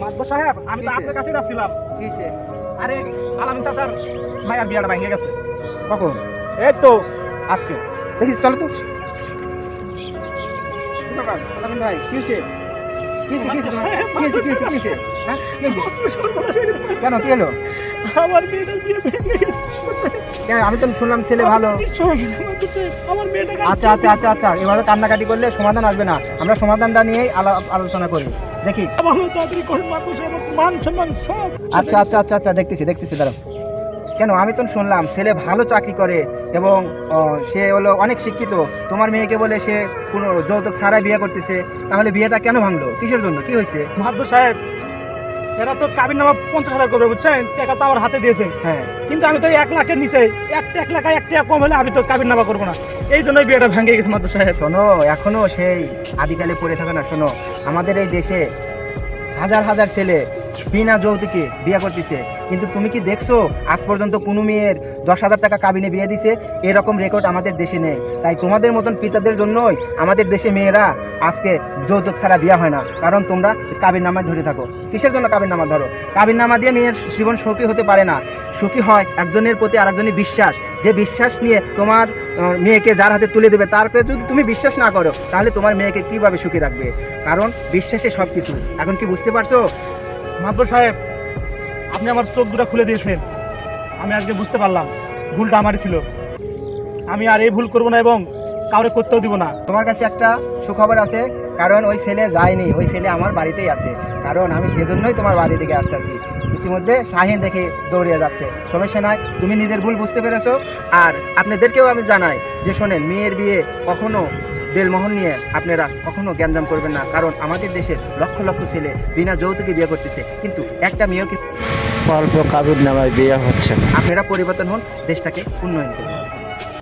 মাতবর সাহেব আমি তো আপনার কাছে যাচ্ছিলাম। আরে আলামিন চাচার মায়ের বিয়াটা ভেঙে গেছে। কখন? এই তো আজকে। দেখিস চলো তো। ভাই কি হ্যাঁ কেন কি এলো আমার আমি তো শুনলাম ছেলে ভালো। আচ্ছা আচ্ছা আচ্ছা আচ্ছা এভাবে কান্নাকাটি করলে সমাধান আসবে না। আমরা সমাধানটা নিয়েই আলা- আলোচনা করি। দেখি। আচ্ছা আচ্ছা আচ্ছা আচ্ছা দেখতেছি দেখতেছি, দাঁড়াও। কেন, আমি তো শুনলাম, ছেলে ভালো চাকরি করে এবং সে হলো অনেক শিক্ষিত। তোমার মেয়েকে বলে সে কোনো যৌতুক ছাড়াই বিয়ে করতেছে, তাহলে বিয়েটা কেন ভাঙলো? কিসের জন্য? কি হয়েছে? মাতবর সাহেব এরা তো কাবির নামা পঞ্চাশ হাজার করবে বুঝছেন? টাকা তো আমার হাতে দিয়েছে। হ্যাঁ। কিন্তু আমি তো এক লাখের নিচে এক এক লাখ এক টাকা কম হলে আমি তো কাবির নামা করব না। এই জন্যই বিয়েটা ভেঙে গেছে মাত্র সাহেব। শোনো এখনও সেই আদিকালে পড়ে থাকে না শোনো। আমাদের এই দেশে হাজার হাজার ছেলে বিনা যৌতুকে বিয়ে করতেছে। কিন্তু তুমি কি দেখছ? আজ পর্যন্ত কোনো মেয়ের দশ হাজার টাকা কাবিনে বিয়ে দিছে, এরকম রেকর্ড আমাদের দেশে নেই। তাই তোমাদের মতন পিতাদের জন্যই আমাদের দেশে মেয়েরা আজকে যৌতুক ছাড়া বিয়ে হয় না। কারণ তোমরা কাবির নামায় ধরে থাকো। কিসের জন্য কাবির নামা ধরো? কাবির নামা দিয়ে মেয়ের জীবন সুখী হতে পারে না। সুখী হয় একজনের প্রতি আরেকজনের বিশ্বাস। যে বিশ্বাস নিয়ে তোমার মেয়েকে যার হাতে তুলে দেবে তারকে যদি তুমি বিশ্বাস না করো, তাহলে তোমার মেয়েকে কীভাবে সুখী রাখবে? কারণ বিশ্বাসে সব কিছু এখন কি বুঝতে পারছ? মাতবর সাহেব আপনি আমার চোখ দুটা খুলে দিয়েছেন। আমি আজকে বুঝতে পারলাম, ভুলটা আমারই ছিল। আমি আর এই ভুল করব না এবং কাউরে করতেও দিব না। তোমার কাছে একটা সুখবর আছে, কারণ ওই ছেলে যায়নি, ওই ছেলে আমার বাড়িতেই আছে। কারণ আমি সেজন্যই তোমার বাড়ি দিকে আসতেছি। ইতিমধ্যে শাহিন দেখে দৌড়িয়ে যাচ্ছে। সমস্যা নাই, তুমি নিজের ভুল বুঝতে পেরেছ। আর আপনাদেরকেও আমি জানাই যে শোনেন, মেয়ের বিয়ে কখনো বেলমোহন নিয়ে আপনারা কখনো জ্ঞানজাম করবেন না কারণ আমাদের দেশে লক্ষ লক্ষ ছেলে বিনা যৌতুকে বিয়ে করতেছে কিন্তু একটা মেয়েও কিন্তু অল্প কাবির নামায় বিয়ে হচ্ছে আপনারা পরিবর্তন হন দেশটাকে উন্নয়ন করুন।